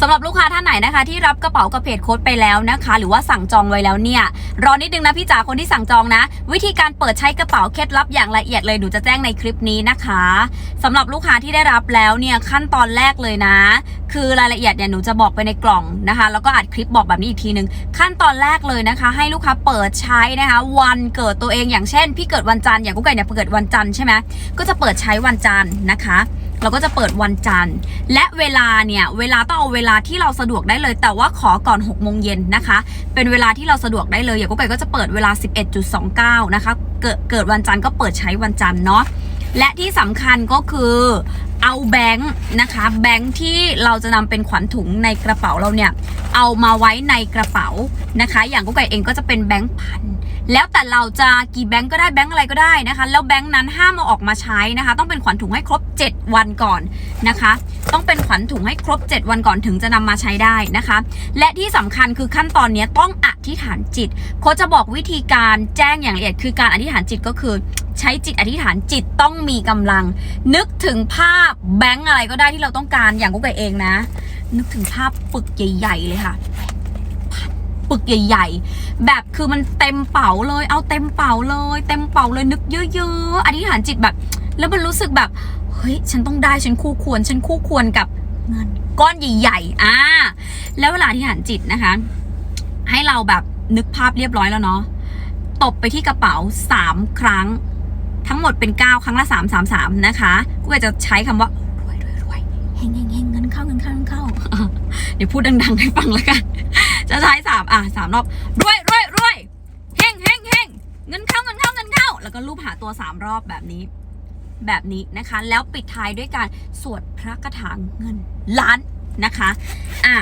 สำหรับลูกค้าท่านไหนนะคะ ที่รับกระเป๋ากับเพจโค้ดไปแล้วนะคะ หรือว่าสั่งจองไว้แล้วเนี่ย รอนิดนึงนะพี่จ๋าคนที่สั่งจองนะ วิธีการเปิดใช้กระเป๋าเคล็ดลับอย่างละเอียดเลยหนูจะแจ้งในคลิปนี้นะคะสำหรับลูกค้าที่ได้รับแล้วเนี่ยขั้นตอนแรกเลยนะ คือรายละเอียดเนี่ยหนูจะบอกไปในกล่องนะคะ แล้วก็อัดคลิปบอกแบบนี้อีกทีนึงขั้นตอนแรกเลยนะคะ ให้ลูกค้าเปิดใช้นะคะ วันเกิดตัวเองอย่างเช่น พี่เกิดวันจันทร์อย่างกุ๊กไก่เนี่ยเกิดวันจันทร์ใช่ไหมก็จะเปิดใช้วันจันทร์นะคะ เราก็จะเปิดวันจันทร์ และเวลาเนี่ย เวลาต้องเอาเวลาที่เราสะดวกได้เลย แต่ว่าขอก่อน6โมงเย็นนะคะ เป็นเวลาที่เราสะดวกได้เลย อย่างกุ๊กไก่ก็จะเปิดเวลา 11.29 นะคะ เกิดเกิดวันจันทร์ก็เปิดใช้วันจันทร์เนาะและที่สำคัญก็คือ เอาแบงค์นะคะ แบงค์ที่เราจะนำเป็นขวัญถุงในกระเป๋าเราเนี่ย เอามาไว้ในกระเป๋านะคะ อย่างกุ๊กไก่เองก็จะเป็นแบงค์พันแล้วแต่เราจะกี่แบงก์ก็ได้แบงก์อะไรก็ได้นะคะ แล้วแบงก์นั้นห้ามเอาออกมาใช้นะคะ ต้องเป็นขวัญถุงให้ครบ 7 วันก่อนนะคะ ต้องเป็นขวัญถุงให้ครบ 7 วันก่อนถึงจะนำมาใช้ได้นะคะ และที่สำคัญคือขั้นตอนนี้ต้องอธิษฐานจิตโค้ชจะบอกวิธีการแจ้งอย่างละเอียดคือการอธิษฐานจิตก็คือ ใช้จิตอธิษฐานจิตต้องมีกำลัง นึกถึงภาพแบงก์อะไรก็ได้ที่เราต้องการอย่างกุ๊กไก่เองนะ นึกถึงภาพปึกใหญ่ ๆ เลยค่ะปึกใหญ่ ๆ แบบคือมันเต็มเป๋าเลย เอาเต็มเป๋าเลย เต็มเป๋าเลยนึกเยอะๆอธิษฐานจิตแบบ แล้วมันรู้สึกแบบเฮ้ยฉันต้องได้ฉันคู่ควร ฉันคู่ควรกับเงินก้อนใหญ่ๆอ่าแล้วเวลาอธิษฐานจิตนะคะ ให้เราแบบนึกภาพเรียบร้อยแล้วเนาะตบไปที่กระเป๋าสามครั้ง ทั้งหมดเป็นเก้าครั้งละสามสามสามนะคะกูจะใช้คำว่ารวยรวยรวยเฮงเฮงเฮงเงินเข้าเงินเข้าเงินเข้า เดี๋ยวพูดดังๆให้ฟังแล้วกัน จะใช้สามอะสามรอบรวยรวยรวยเฮงเฮงเฮงเงินเข้าเงินเข้าเงินเข้า แล้วก็รูปหาตัวสามรอบแบบนี้ แบบนี้นะคะ แล้วปิดท้ายด้วยการสวดพระคาถาเงินล้านนะคะ อะ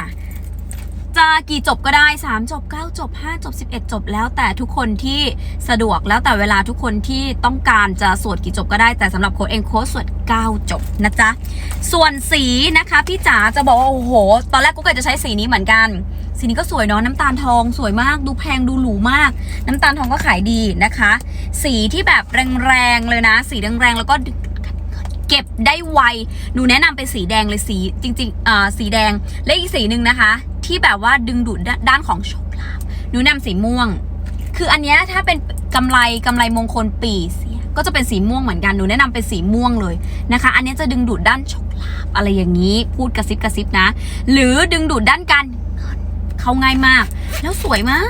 จะกี่จบก็ได้ 3 จบ 9 จบ 5 จบ 11 จบแล้วแต่ทุกคนที่สะดวกแล้วแต่เวลาทุกคนที่ต้องการจะสวดกี่จบก็ได้ แต่สำหรับโค้ดเองโค้ดสวด 9 จบนะจ๊ะ ส่วนสีนะคะพี่จ๋าจะบอกว่าโอ้โห ตอนแรกกูเกิดจะใช้สีนี้เหมือนกัน สีนี้ก็สวยเนาะน้ำตาลทอง สวยมากดูแพงดูหรูมาก น้ำตาลทองก็ขายดีนะคะ สีที่แบบแรงๆเลยนะ สีแรงๆแล้วก็ เก็บได้ไวหนูแนะนำเป็นสีแดงเลยสีจริงๆอ่าสีแดงและอีกสีหนึ่งนะคะ ที่แบบว่าดึงดูดด้านด้านของโชคลาภหนูแนะนำสีม่วง คืออันเนี้ยถ้าเป็นกำไรกำไรมงคลปีเสียก็จะเป็นสีม่วงเหมือนกันหนูแนะนำเป็นสีม่วงเลยนะคะ อันนี้จะดึงดูดด้านโชคลาภอะไรอย่างนี้ พูดกระซิบกระซิบนะ หรือดึงดูดด้านการเงินเข้าง่ายมาก แล้วสวยมา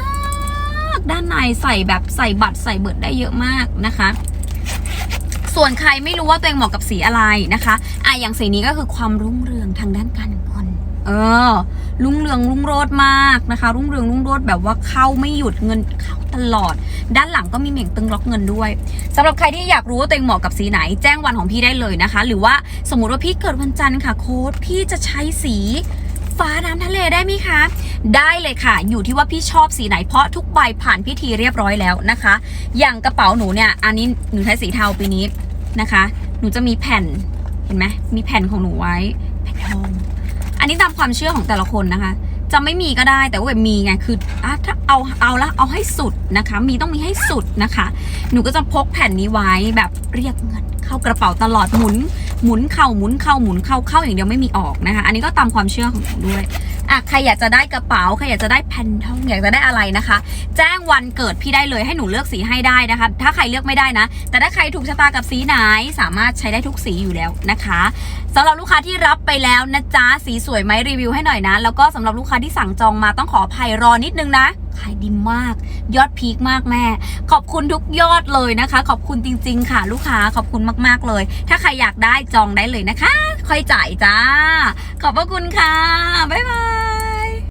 ก ด้านในใส่แบบใส่บัตรใส่เบิดได้เยอะมากนะคะ ส่วนใครไม่รู้ว่าตัวเองเหมาะกับสีอะไรนะคะอะอย่างสีนี้ก็คือความรุ่งเรืองทางด้านการเงินเออรุ่งเรืองรุ่งโรจน์มากนะคะ รุ่งเรืองรุ่งโรจน์แบบว่าเข้าไม่หยุดเงินเข้าตลอด ด้านหลังก็มีเหม่งตึงล็อกเงินด้วยสำหรับใครที่อยากรู้ว่าตัวเองเหมาะกับสีไหน แจ้งวันของพี่ได้เลยนะคะ หรือว่าสมมติว่าพี่เกิดวันจันทร์ค่ะโค้ดพี่จะใช้สีฟ้าน้ำทะเลได้ไหมคะ ได้เลยค่ะ อยู่ที่ว่าพี่ชอบสีไหนเพราะทุกใบผ่านพิธีเรียบร้อยแล้วนะคะ อย่างกระเป๋าหนูเนี่ย อันนี้หนูใช้สีเทาปีนี้ นะคะ หนูจะมีแผ่นเห็นไหมมีแผ่นของหนูไว้แผ่นทองอันนี้ตามความเชื่อของแต่ละคนนะคะ จะไม่มีก็ได้แต่ว่าแบบมีไงคืออะถ้าเอาเอาละเอาให้สุดนะคะ มีต้องมีให้สุดนะคะ หนูก็จะพกแผ่นนี้ไว้แบบเรียกเงินเข้ากระเป๋าตลอดหมุนหมุนเข้าหมุนเข้าหมุนเข้าเข้าอย่างเดียวไม่มีออกนะคะ อันนี้ก็ตามความเชื่อของหนูด้วย อะใครอยากจะได้กระเป๋าใครอยากจะได้แผ่นทองอยากจะได้อะไรนะคะ แจ้งวันเกิดพี่ได้เลยให้หนูเลือกสีให้ได้นะคะ ถ้าใครเลือกไม่ได้นะ แต่ถ้าใครถูกชะตากับสีไหนสามารถใช้ได้ทุกสีอยู่แล้วนะคะสำหรับลูกค้าที่รับไปแล้วนะจ๊ะสีสวยไหมรีวิวให้หน่อยนะ แล้วก็สำหรับลูกค้าที่สั่งจองมาต้องขออภัยรอนิดนึงนะขายดีมาก ยอดพีคมากแม่ ขอบคุณทุกยอดเลยนะคะ ขอบคุณจริง ๆ ค่ะ ลูกค้าขอบคุณมากๆเลย ถ้าใครอยากได้จองได้เลยนะคะ ค่อยจ่ายจ้า ขอบพระคุณค่ะ บ๊ายบาย